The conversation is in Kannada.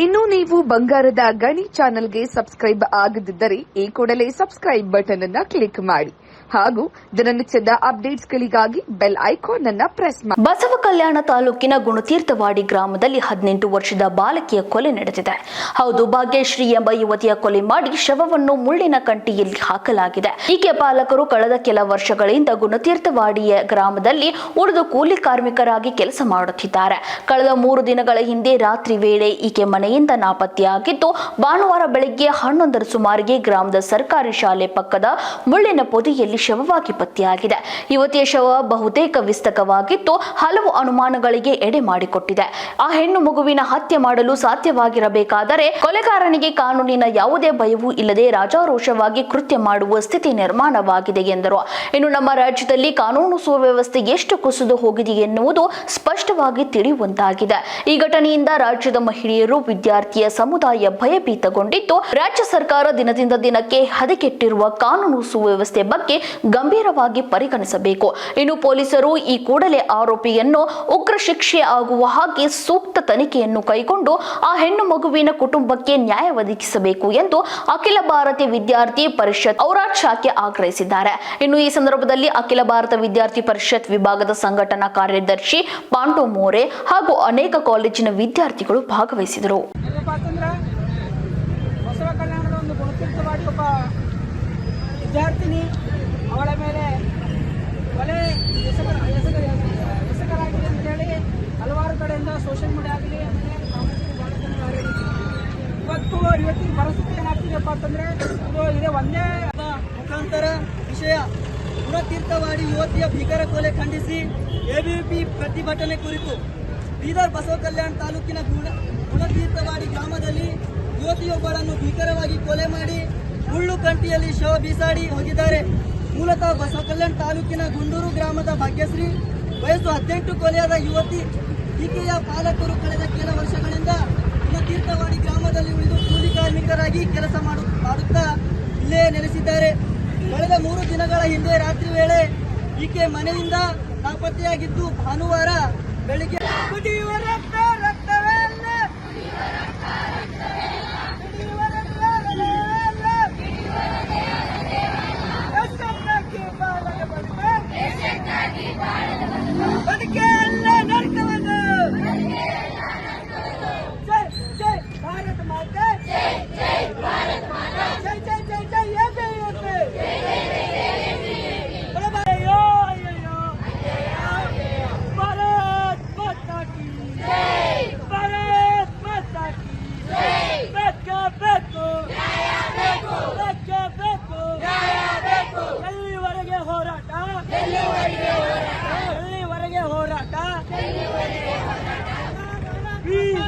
ಇನ್ನು ನೀವು ಬಂಗಾರದ ಗಣಿ ಚಾನೆಲ್ಗೆ ಸಬ್ಸ್ಕ್ರೈಬ್ ಆಗದಿದ್ದರೆ ಈ ಕೂಡಲೇ ಸಬ್ಸ್ಕ್ರೈಬ್ ಬಟನ್ ಅನ್ನ ಕ್ಲಿಕ್ ಮಾಡಿ. ಹಾಗೂ ದಿನನಿತ್ಯದ ಅಪ್ಡೇಟ್ಸ್ಗಳಿಗಾಗಿ ಬೆಲ್ ಐಕಾನ್ ಅನ್ನ ಪ್ರೆಸ್ ಮಾಡಿ ಬಸವ ಕಲ್ಯಾಣ ತಾಲೂಕಿನ ಗುಣತೀರ್ಥವಾಡಿ ಗ್ರಾಮದಲ್ಲಿ ಹದಿನೆಂಟು ವರ್ಷದ ಬಾಲಕಿಯ ಕೊಲೆ ನಡೆದಿದೆ. ಹೌದು, ಭಾಗ್ಯಶ್ರೀ ಎಂಬ ಯುವತಿಯ ಕೊಲೆ ಮಾಡಿ ಶವವನ್ನು ಮುಳ್ಳಿನ ಕಂಟಿಯಲ್ಲಿ ಹಾಕಲಾಗಿದೆ. ಈಕೆ ಪಾಲಕರು ಕಳೆದ ಕೆಲ ವರ್ಷಗಳಿಂದ ಗುಣತೀರ್ಥವಾಡಿಯ ಗ್ರಾಮದಲ್ಲಿ ಉಳಿದು ಕೂಲಿ ಕಾರ್ಮಿಕರಾಗಿ ಕೆಲಸ ಮಾಡುತ್ತಿದ್ದಾರೆ. ಕಳೆದ ಮೂರು ದಿನಗಳ ಹಿಂದೆ ರಾತ್ರಿ ವೇಳೆ ಈಕೆ ಮನೆಯಿಂದ ನಾಪತ್ತೆಯಾಗಿದ್ದು, ಭಾನುವಾರ ಬೆಳಗ್ಗೆ ಹನ್ನೊಂದರ ಸುಮಾರಿಗೆ ಗ್ರಾಮದ ಸರ್ಕಾರಿ ಶಾಲೆ ಪಕ್ಕದ ಮುಳ್ಳಿನ ಪೊದೆಯಲ್ಲಿ ಶವವಾಗಿ ಪತ್ತೆಯಾಗಿದೆ. ಯುವತಿಯ ಶವ ಬಹುತೇಕ ವಿಸ್ತಕವಾಗಿದ್ದು ಹಲವು ಅನುಮಾನಗಳಿಗೆ ಎಡೆ ಮಾಡಿಕೊಟ್ಟಿದೆ. ಆ ಹೆಣ್ಣು ಮಗುವಿನ ಹತ್ಯೆ ಮಾಡಲು ಸಾಧ್ಯವಾಗಿರಬೇಕಾದರೆ ಕೊಲೆಗಾರನಿಗೆ ಕಾನೂನಿನ ಯಾವುದೇ ಭಯವೂ ಇಲ್ಲದೆ ರಾಜಾರೋಷವಾಗಿ ಕೃತ್ಯ ಮಾಡುವ ಸ್ಥಿತಿ ನಿರ್ಮಾಣವಾಗಿದೆ ಎಂದರು. ಇನ್ನು ನಮ್ಮ ರಾಜ್ಯದಲ್ಲಿ ಕಾನೂನು ಸುವ್ಯವಸ್ಥೆ ಎಷ್ಟು ಕುಸಿದು ಹೋಗಿದೆ ಎನ್ನುವುದು ಸ್ಪಷ್ಟವಾಗಿ ತಿಳಿಯುವಂತಾಗಿದೆ. ಈ ಘಟನೆಯಿಂದ ರಾಜ್ಯದ ಮಹಿಳೆಯರು ವಿದ್ಯಾರ್ಥಿಯ ಸಮುದಾಯ ಭಯಭೀತಗೊಂಡಿದ್ದು, ರಾಜ್ಯ ಸರ್ಕಾರ ದಿನದಿಂದ ದಿನಕ್ಕೆ ಹದಗೆಟ್ಟಿರುವ ಕಾನೂನು ಸುವ್ಯವಸ್ಥೆ ಬಗ್ಗೆ ಗಂಭೀರವಾಗಿ ಪರಿಗಣಿಸಬೇಕು. ಇನ್ನು ಪೊಲೀಸರು ಈ ಕೂಡಲೇ ಆರೋಪಿಯನ್ನು ಉಗ್ರ ಶಿಕ್ಷೆ ಆಗುವ ಹಾಗೆ ಸೂಕ್ತ ತನಿಖೆಯನ್ನು ಕೈಗೊಂಡು ಆ ಹೆಣ್ಣು ಮಗುವಿನ ಕುಟುಂಬಕ್ಕೆ ನ್ಯಾಯ ಒದಗಿಸಬೇಕು ಎಂದು ಅಖಿಲ ಭಾರತೀಯ ವಿದ್ಯಾರ್ಥಿ ಪರಿಷತ್ ಔರಾಜ್ ಶಾಖೆ ಆಗ್ರಹಿಸಿದ್ದಾರೆ. ಇನ್ನು ಈ ಸಂದರ್ಭದಲ್ಲಿ ಅಖಿಲ ಭಾರತ ವಿದ್ಯಾರ್ಥಿ ಪರಿಷತ್ ವಿಭಾಗದ ಸಂಘಟನಾ ಕಾರ್ಯದರ್ಶಿ ಪಾಂಡು ಮೋರೆ ಹಾಗೂ ಅನೇಕ ಕಾಲೇಜಿನ ವಿದ್ಯಾರ್ಥಿಗಳು ಭಾಗವಹಿಸಿದರು. ಅಂತಂದ್ರೆ ಬಸವ ಕಲ್ಯಾಣದ ಒಂದು ಗುಣತೀರ್ಥವಾಡಿ ಒಬ್ಬ ವಿದ್ಯಾರ್ಥಿನಿ, ಅವಳ ಮೇಲೆ ಕೊಲೆ ಎಸಗ ಎಸಗ ಹೇಳಿ ಅಂತೇಳಿ ಹಲವಾರು ಕಡೆಯಿಂದ ಸೋಷಿಯಲ್ ಮೀಡಿಯಾ ಆಗಲಿ, ಆಮೇಲೆ. ಇವತ್ತು ಇವತ್ತಿನ ಪರಿಸ್ಥಿತಿ ಏನಾಗ್ತಿದೆಪ್ಪ ಅಂತಂದ್ರೆ, ಇದು ಇದೇ ಒಂದೇ ಮುಖಾಂತರ ವಿಷಯ ಗುಣತೀರ್ಥವಾಡಿ ಯುವತಿಯ ಭೀಕರ ಕೊಲೆ ಖಂಡಿಸಿ ಎಬಿಪಿ ಪ್ರತಿಭಟನೆ ಕುರಿತು ಬೀದರ್ ಬಸವ ಕಲ್ಯಾಣ ತಾಲೂಕಿನ ಗುಣತೀರ್ಥವಾಡಿ ಗ್ರಾಮದಲ್ಲಿ ಯುವತಿಯೊಬ್ಬಳನ್ನು ಭೀಕರವಾಗಿ ಕೊಲೆ ಮಾಡಿ ಮುಳ್ಳು ಕಂಟಿಯಲ್ಲಿ ಶವ ಬೀಸಾಡಿ ಹೋಗಿದ್ದಾರೆ. ಮೂಲತಃ ಬಸವಕಲ್ಯಾಣ ತಾಲೂಕಿನ ಗುಂಡೂರು ಗ್ರಾಮದ ಭಾಗ್ಯಶ್ರೀ, ವಯಸ್ಸು ಹದಿನೆಂಟು ಕೊಲೆಯಾದ ಯುವತಿ, ಈಕೆಯ ಪಾಲಕರು ಕಳೆದ ಕೆಲ ವರ್ಷಗಳಿಂದ ಗುಣತೀರ್ಥವಾಡಿ ಗ್ರಾಮದಲ್ಲಿ ಉಳಿದು ಕೂಲಿ ಕಾರ್ಮಿಕರಾಗಿ ಕೆಲಸ ಮಾಡು, ಮಾಡುತ್ತಾ ಇಲ್ಲೇ ನೆಲೆಸಿದ್ದಾರೆ. ಕಳೆದ ಮೂರು ದಿನಗಳ ಹಿಂದೆ ರಾತ್ರಿ ವೇಳೆ ಈಕೆ ಮನೆಯಿಂದ ನಾಪತ್ತೆಯಾಗಿದ್ದು ಭಾನುವಾರ ಬೆಳಿಗ್ಗೆ But again.